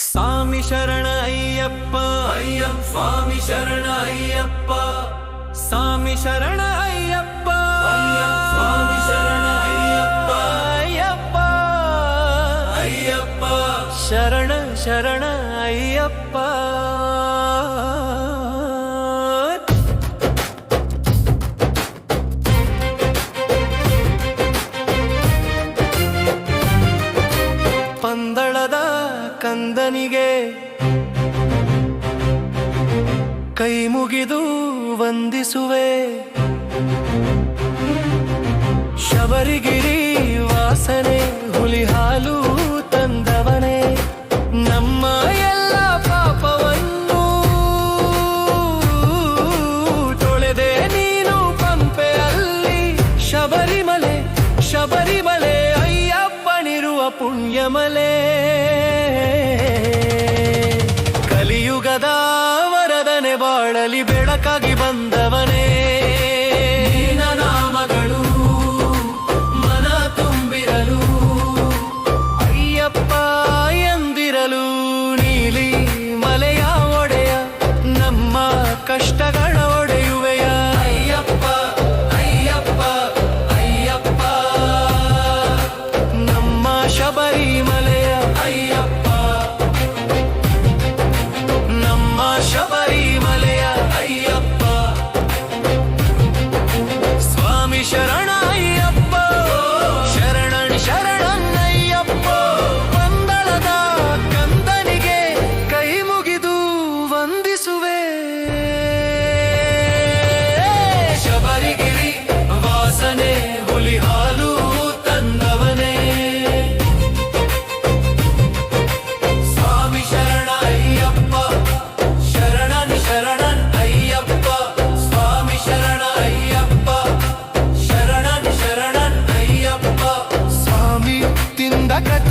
சாமி சரண ஐயப்பா. ஐயம் சுவாமி சரண ஐயப்பா. சாமி சரண ஐயப்பா. சுவாமி சரண ஐயப்பா. ஐயப்பா. ஐயப்பா. சரண சரண ஐயப்பா. ಕಂದನಿಗೆ ಕೈ ಮುಗಿದು ವಂದಿಸುವೆ. ಶಬರಿಗಿರಿ ವಾಸನೆ ಹುಲಿ ಹಾಲು ತಂದವನೇ. ನಮ್ಮ ಎಲ್ಲ ಪಾಪವನ್ನು ತೊಳೆದೆ ನೀನು ಪಂಪೆಯಲ್ಲಿ. ಶಬರಿಮಲೆ ಶಬರಿಮಲೆ ಅಯ್ಯಪ್ಪನಿರುವ ಪುಣ್ಯಮಲೆ. ಬಾಳಲಿ ಬೆಳಕಾಗಿ ಬಂದವನೇ. ಸ್ವಾಮಿ Sacate